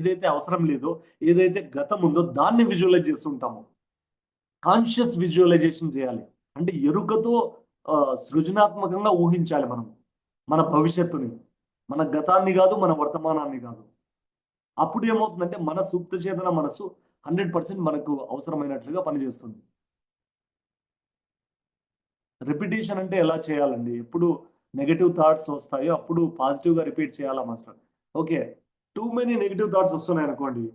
ఏదైతే అవసరం లేదో. ఏదైతే గతం ఉందో దాన్ని విజువలైజ్ చేస్తుంటాము. కాన్షియస్ విజువలైజేషన్ చేయాలి. అంటే ఎరుకతో సృజనాత్మకంగా ఊహించాలి మనం. మన భవిష్యత్తుని. మన గతాన్ని కాదు మన వర్తమానాన్ని కాదు. అప్పుడు ఏమవుతుందంటే మన సూక్త చేతన మనసు హండ్రెడ్ పర్సెంట్ మనకు అవసరమైనట్లుగా పనిచేస్తుంది. రిపిటేషన్ అంటే ఎలా చేయాలండి? ఎప్పుడు నెగటివ్ థాట్స్ వస్తాయో అప్పుడు పాజిటివ్గా రిపీట్ చేయాలా master? Okay too many negative thoughts వస్తున్నాయి అనుకోండి.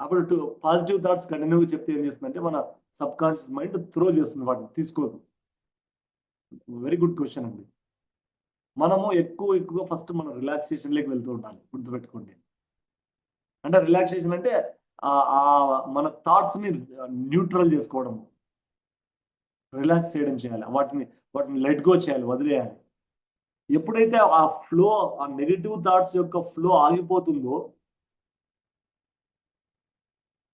అప్పుడు టూ పాజిటివ్ థాట్స్ కంటిన్యూగా చెప్తే ఏం చేస్తుందంటే మన సబ్ కాన్షియస్ మైండ్ త్రో చేస్తుంది వాటిని తీసుకోదు. వెరీ గుడ్ క్వశ్చన్ అండి. మనము ఎక్కువ ఎక్కువ ఫస్ట్ మనం రిలాక్సేషన్లోకి వెళ్తూ ఉండాలి గుర్తుపెట్టుకోండి. అంటే రిలాక్సేషన్ అంటే ఆ- మన థాట్స్ని న్యూట్రల్ చేసుకోవడం రిలాక్స్ చేయడం చేయాలి. వాటిని వాటిని లెట్ గో చేయాలి వదిలేయాలి. ఎప్పుడైతే ఆ ఫ్లో ఆ నెగిటివ్ థాట్స్ యొక్క ఫ్లో ఆగిపోతుందో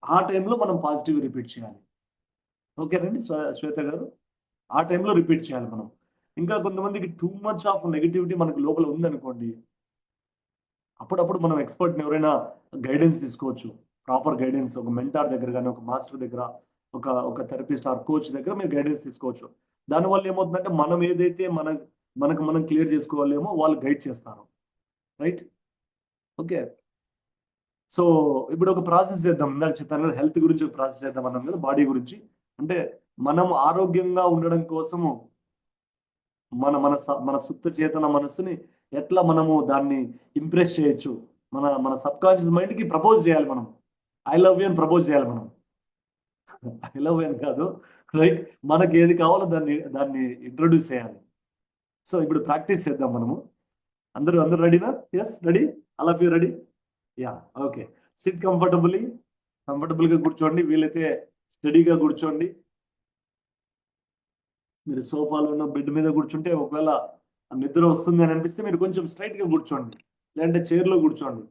ఆ టైంలో మనం పాజిటివ్ రిపీట్ చేయాలి. ఓకేనండి శ్వే- శ్వేత గారు? ఆ టైంలో రిపీట్ చేయాలి మనం. ఇంకా కొంతమందికి టూ మచ్ ఆఫ్ నెగిటివిటీ మనకు లోపల ఉందనుకోండి అప్పుడప్పుడు మనం ఎక్స్పర్ట్ని ఎవరైనా గైడెన్స్ తీసుకోవచ్చు. ప్రాపర్ గైడెన్స్ ఒక మెంటార్ దగ్గర కానీ ఒక మాస్టర్ దగ్గర ఒక ఒక థెరపిస్ట్ ఆర్ కోచ్ దగ్గర మీరు గైడెన్స్ తీసుకోవచ్చు. దానివల్ల ఏమవుతుందంటే మనం ఏదైతే మన మనకు మనం క్లియర్ చేసుకోవాలేమో వాళ్ళు గైడ్ చేస్తారు. రైట్? ఓకే. సో ఇప్పుడు ఒక ప్రాసెస్ చేద్దాం. ఇందాక చెప్పాను కదా హెల్త్ గురించి ఒక ప్రాసెస్ చేద్దాం అన్నాం కదా బాడీ గురించి. అంటే మనం ఆరోగ్యంగా ఉండడం కోసము మన మన మన సుప్త చేతన మనస్సుని ఎట్లా మనము దాన్ని ఇంప్రెస్ చేయొచ్చు? మన మన సబ్ కాన్షియస్ మైండ్కి ప్రపోజ్ చేయాలి మనం. ఐ లవ్ యూ అని ప్రపోజ్ చేయాలి మనం. ఐ లవ్ యూ అని కాదు. రైట్? మనకి ఏది కావాలో దాన్ని దాన్ని ఇంట్రొడ్యూస్ చేయాలి. సో ఇప్పుడు ప్రాక్టీస్ చేద్దాం మనము. అందరూ అందరూ రెడీనా yes ready all of you ready ya okay sit comfortably కంఫర్టబుల్గా కూర్చోండి. వీలైతే స్టడీగా కూర్చోండి. మీరు సోఫాలో ఉన్న బెడ్ మీద కూర్చుంటే ఒకవేళ నిద్ర వస్తుంది అని అనిపిస్తే మీరు కొంచెం స్ట్రైట్గా కూర్చోండి. లేదంటే చైర్లో కూర్చోండి.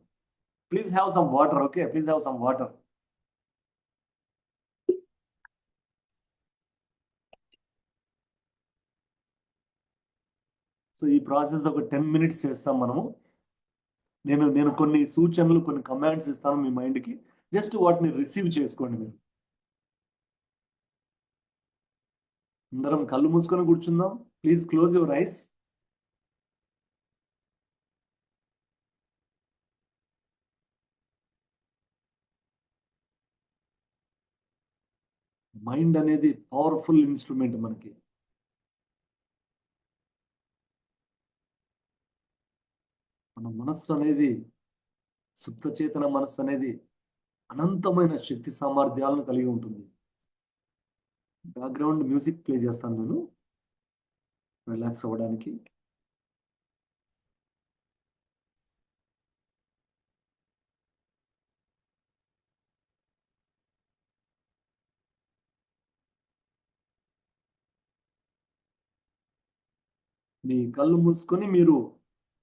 Please have some water okay please have some water so ఈ ప్రాసెస్ ఒక టెన్ మినిట్స్ చేస్తాం మనము. నేను నేను కొన్ని సూచనలు కొన్ని కమాండ్స్ ఇస్తాను మీ మైండ్కి. జస్ట్ వాటిని రిసీవ్ చేసుకోండి మీరు. అందరం కళ్ళు మూసుకొని కూర్చుందాం. Please close your eyes. Mind అనేది పవర్ఫుల్ ఇన్స్ట్రుమెంట్ మనకి. మన మనస్సు అనేది సుప్తచేతన మనస్సు అనేది అనంతమైన శక్తి సామర్థ్యాలను కలిగి ఉంటుంది. బ్యాక్గ్రౌండ్ మ్యూజిక్ ప్లే చేస్తాను నేను. రిలాక్స్ అవ్వడానికి. మీ కళ్ళు మూసుకొని మీరు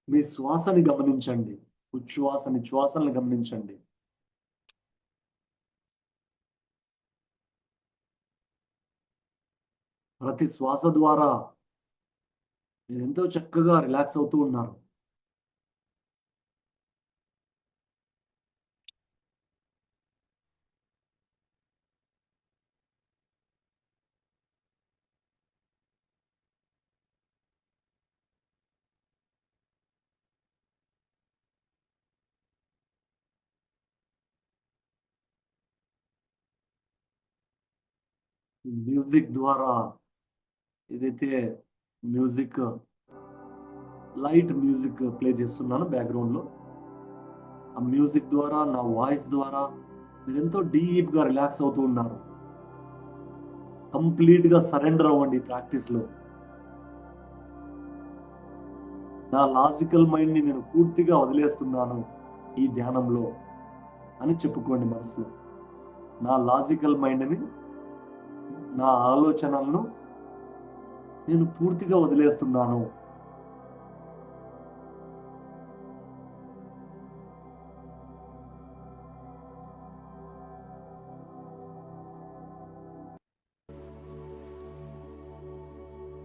మీ శ్వాసని గమనించండి. ఉచ్ఛ్వాసని శ్వాసని గమనించండి. ప్రతి శ్వాస ద్వారా ఎంతో చక్కగా రిలాక్స్ అవుతూ ఉన్నారు. మ్యూజిక్ ద్వారా ఏదైతే మ్యూజిక్ లైట్ మ్యూజిక్ ప్లే చేస్తున్నాను బ్యాక్గ్రౌండ్లో ఆ మ్యూజిక్ ద్వారా నా వాయిస్ ద్వారా మీరు ఎంతో డీప్గా రిలాక్స్ అవుతూ ఉన్నారు. కంప్లీట్గా సరెండర్ అవ్వండి ప్రాక్టీస్లో. నా లాజికల్ మైండ్ని నేను పూర్తిగా వదిలేస్తున్నాను ఈ ధ్యానంలో అని చెప్పుకోండి మనసులో నా లాజికల్ మైండ్ని నా ఆలోచనలను నేను పూర్తిగా వదిలేస్తున్నాను.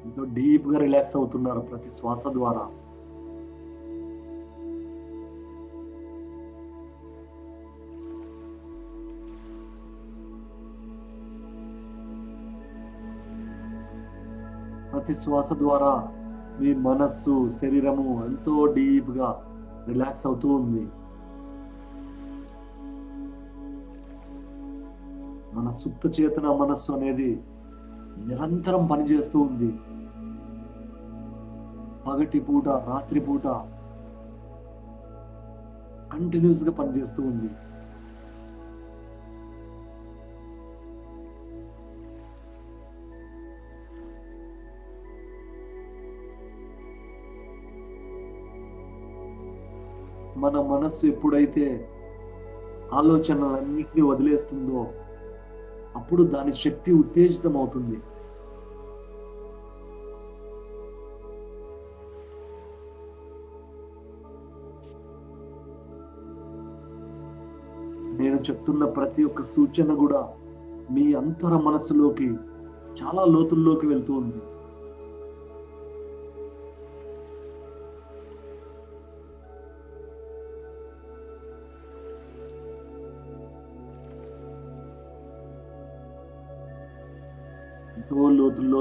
ఎంతో డీప్గా రిలాక్స్ అవుతున్నారు ప్రతి శ్వాస ద్వారా. ప్రతి శ్వాస ద్వారా మీ మనస్సు శరీరము ఎంతో డీప్గా రిలాక్స్ అవుతూ ఉంది. మన సుప్త చేతన మనస్సు అనేది నిరంతరం పనిచేస్తూ ఉంది. పగటి పూట రాత్రి పూట కంటిన్యూస్గా పనిచేస్తూ ఉంది. మన మనస్సు ఎప్పుడైతే ఆలోచనలన్నింటినీ వదిలేస్తుందో అప్పుడు దాని శక్తి ఉత్తేజితం అవుతుంది నేను చెప్తున్న ప్రతి ఒక్క సూచన కూడా మీ అంతర మనసులోకి చాలా లోతుల్లోకి వెళ్తూ ఉంది.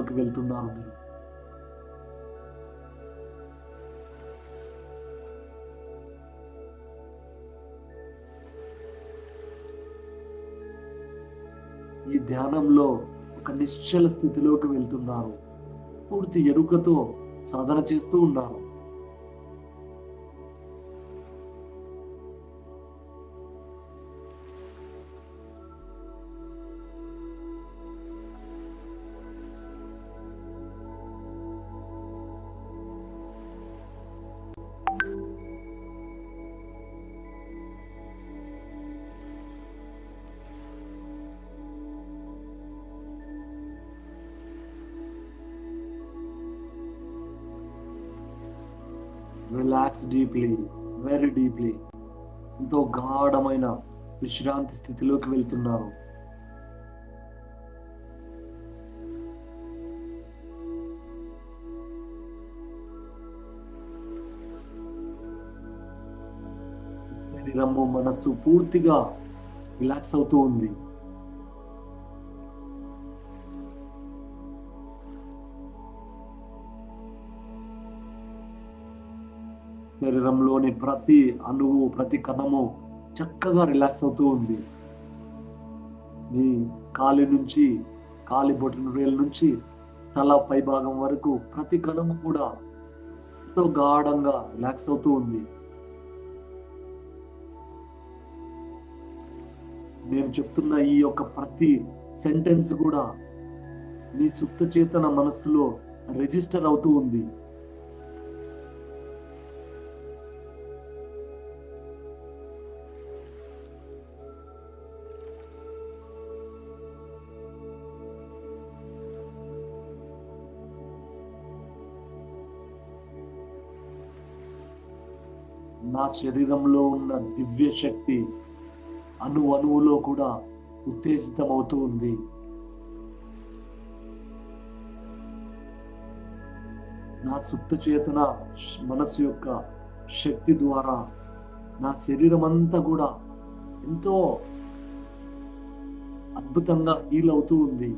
లోతుల్లోకి వెళ్తున్నారు మీరు. ఈ ధ్యానంలో ఒక నిశ్చల స్థితిలోకి వెళ్తున్నారు. పూర్తి ఎరుకతో సాధన చేస్తూ ఉన్నారు. రిలాక్స్ డీప్లీ వెరీ డీప్లీ ఎంతో గాఢమైన విశ్రాంతి స్థితిలోకి వెళ్తున్నారు. శరీరము మనస్సు పూర్తిగా రిలాక్స్ అవుతూ ఉంది. శరీరంలోని ప్రతి అణువు ప్రతి కణము చక్కగా రిలాక్స్ అవుతూ ఉంది. మీ కాలి నుంచి కాలి బొట్టిన రేల నుంచి తల పై భాగం వరకు ప్రతి కణము కూడా ఎంతో గాఢంగా రిలాక్స్ అవుతూ ఉంది. నేను చెప్తున్న ఈ యొక్క ప్రతి సెంటెన్స్ కూడా మీ సుప్త చేతన మనస్సులో రిజిస్టర్ అవుతూ ఉంది. నా శరీరంలో ఉన్న దివ్య శక్తి అణు అణువులో కూడా ఉత్తేజితమవుతూ ఉంది. నా సుప్త చేతన మనసు యొక్క శక్తి ద్వారా నా శరీరం అంతా కూడా ఎంతో అద్భుతంగా హీల్ అవుతూ ఉంది.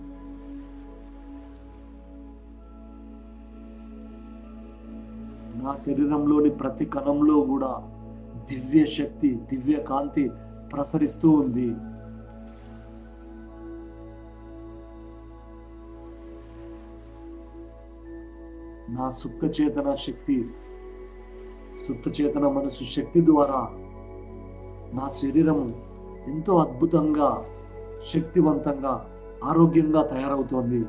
నా శరీరంలోని ప్రతి కణంలో కూడా దివ్య శక్తి దివ్య కాంతి ప్రసరిస్తూ ఉంది. నా సుప్త చేతన శక్తి సుప్త చేతన మనసు శక్తి ద్వారా నా శరీరం ఎంతో అద్భుతంగా శక్తివంతంగా ఆరోగ్యంగా తయారవుతోంది.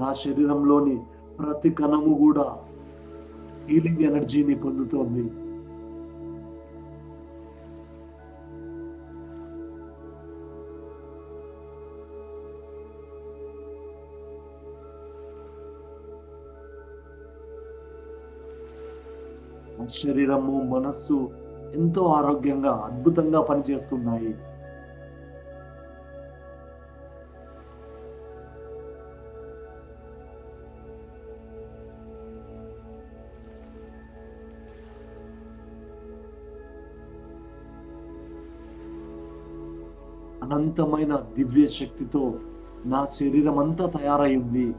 నా శరీరంలోని ప్రతి కణము కూడా హీలింగ్ ఎనర్జీని పొందుతోంది. నా శరీరము మనస్సు ఎంతో ఆరోగ్యంగా అద్భుతంగా పనిచేస్తున్నాయి. అనంతమైన దివ్య శక్తితో నా శరీరం అంతా తయారైంది.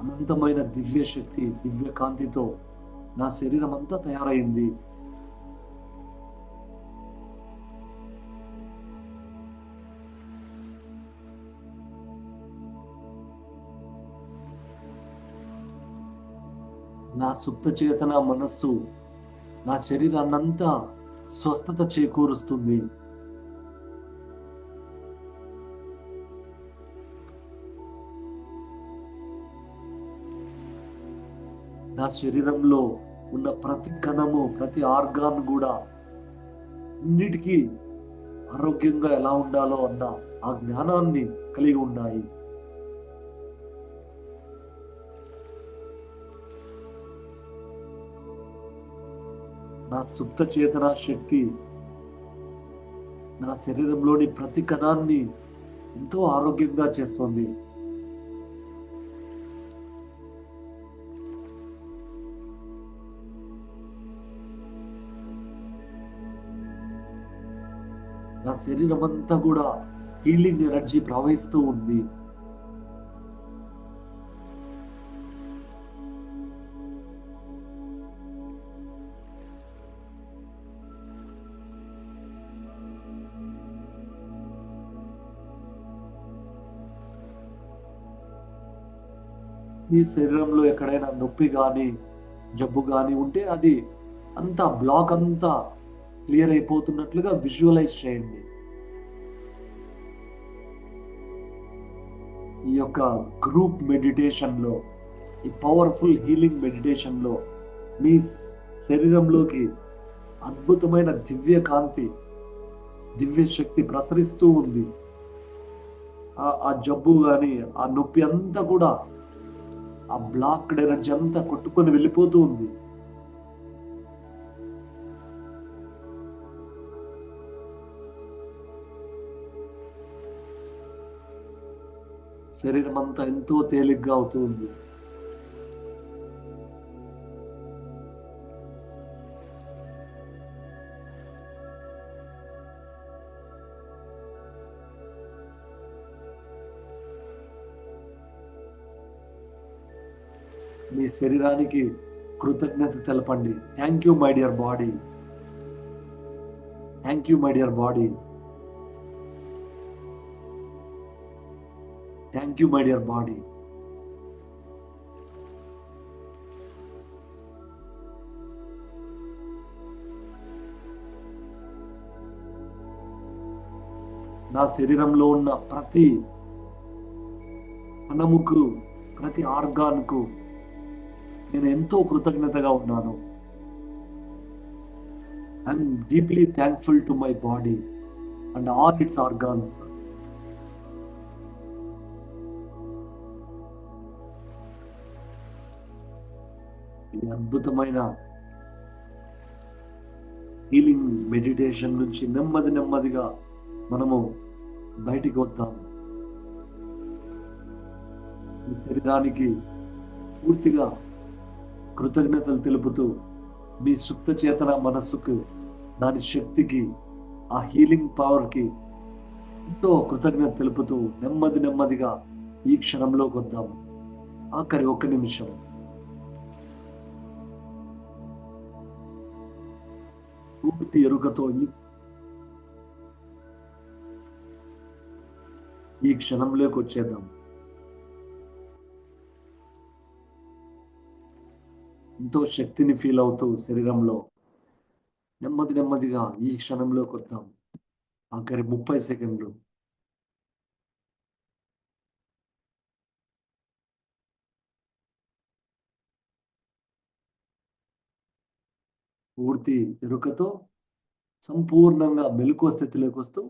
అనంతమైన దివ్య శక్తి దివ్య కాంతితో నా శరీరం అంతా తయారైంది. నా సుప్త చేతన మనస్సు నా శరీరాన్నంతా స్వస్థత చేకూరుస్తుంది. నా శరీరంలో ఉన్న ప్రతి కణము ప్రతి ఆర్గాన్ కూడా అన్నిటికీ ఆరోగ్యంగా ఎలా ఉండాలో అన్న ఆ జ్ఞానాన్ని కలిగి ఉన్నాయి. నా సుప్త చేతన శక్తి నా శరీరంలోని ప్రతి కణాన్ని ఎంతో ఆరోగ్యంగా చేస్తుంది. నా శరీరం అంతా కూడా హీలింగ్ ఎనర్జీ ప్రవహిస్తూ ఉంది. మీ శరీరంలో ఎక్కడైనా నొప్పి కానీ జబ్బు కానీ ఉంటే అది అంతా బ్లాక్ అంతా క్లియర్ అయిపోతున్నట్లుగా విజువలైజ్ చేయండి. ఈ యొక్క గ్రూప్ మెడిటేషన్లో ఈ పవర్ఫుల్ హీలింగ్ మెడిటేషన్లో మీ శరీరంలోకి అద్భుతమైన దివ్య కాంతి దివ్య శక్తి ప్రసరిస్తూ ఉంది. ఆ జబ్బు కానీ ఆ నొప్పి అంతా కూడా ఆ బ్లాక్డ్ ఎనర్జీ అంతా కొట్టుకొని వెళ్ళిపోతూ ఉంది. శరీరం అంతా ఎంతో తేలిగ్గా అవుతుంది మీ శరీరానికి కృతజ్ఞత తెలపండి. Thank you my dear body thank you my dear body thank you my dear body నా శరీరంలో ఉన్న ప్రతి కణముకు ప్రతి ఆర్గాన్కు నేను ఎంతో కృతజ్ఞతగా ఉన్నాను. I'm deeply thankful to my body and all its organs ఈ అద్భుతమైన హీలింగ్ మెడిటేషన్ నుంచి నెమ్మది నెమ్మదిగా మనము బయటికి వద్దాం. శరీరానికి పూర్తిగా కృతజ్ఞతలు తెలుపుతూ మీ సుప్త చేతన మనస్సుకు దాని శక్తికి ఆ హీలింగ్ పవర్కి ఎంతో కృతజ్ఞత తెలుపుతూ నెమ్మది నెమ్మదిగా ఈ క్షణంలోకి వద్దాం ఆఖరి ఒక్క నిమిషం. పూర్తి ఎరుకతో ఈ ఈ క్షణంలోకి వచ్చేద్దాం. ఎంతో శక్తిని ఫీల్ అవుతూ శరీరంలో నెమ్మది నెమ్మదిగా ఈ క్షణంలోకి వద్దాం ఆఖరి ముప్పై సెకండ్లు. పూర్తి ఎరుకతో సంపూర్ణంగా మెలకువ స్థితిలోకి వస్తూ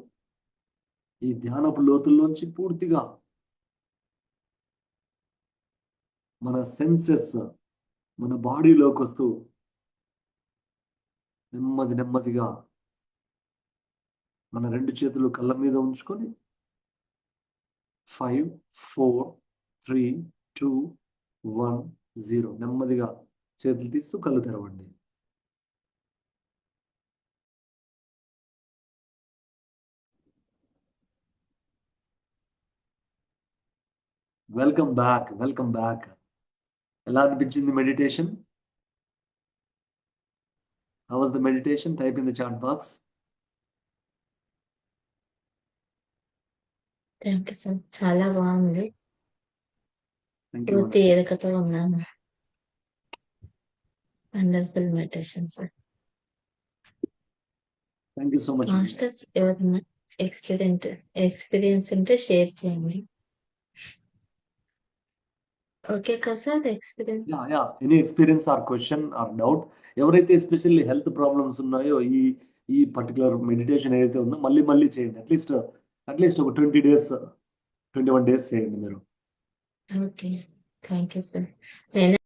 ఈ ధ్యానపు లోతుల్లోంచి పూర్తిగా మన సెన్సెస్ మన బాడీలోకి వస్తూ నెమ్మది నెమ్మదిగా మన రెండు చేతులు కళ్ళ మీద ఉంచుకొని five four three two one zero నెమ్మదిగా చేతులు తీస్తూ కళ్ళు తెరవండి. వెల్కమ్ బ్యాక్ వెల్కమ్ బ్యాక్ ఎలా అనిపించింది meditation how was the meditation type in the chat box thank you sir చాలా బాగుంది. పూర్తి ఎరుకతో ఉన్నాను. Wonderful meditation sir thank you so much masters ఎవరైనా ఎక్స్పీరియన్స్ ఎక్స్పీరియన్స్ ఉంటే షేర్ చేయండి. ఓకే కదా sir experience yeah yeah any experience or question or doubt ఎవరైతే ఎస్పెషల్లీ హెల్త్ ప్రాబ్లమ్స్ ఉన్నాయో ఈ ఈ పర్టికులర్ మెడిటేషన్ ఏదైతే ఉందో మళ్ళీ మళ్ళీ చేయండి. అట్లీస్ట్ అట్లీస్ట్ ఒక twenty days twenty one days చేయండి మీరు. ఓకే. థ్యాంక్ యూ సార్ నేను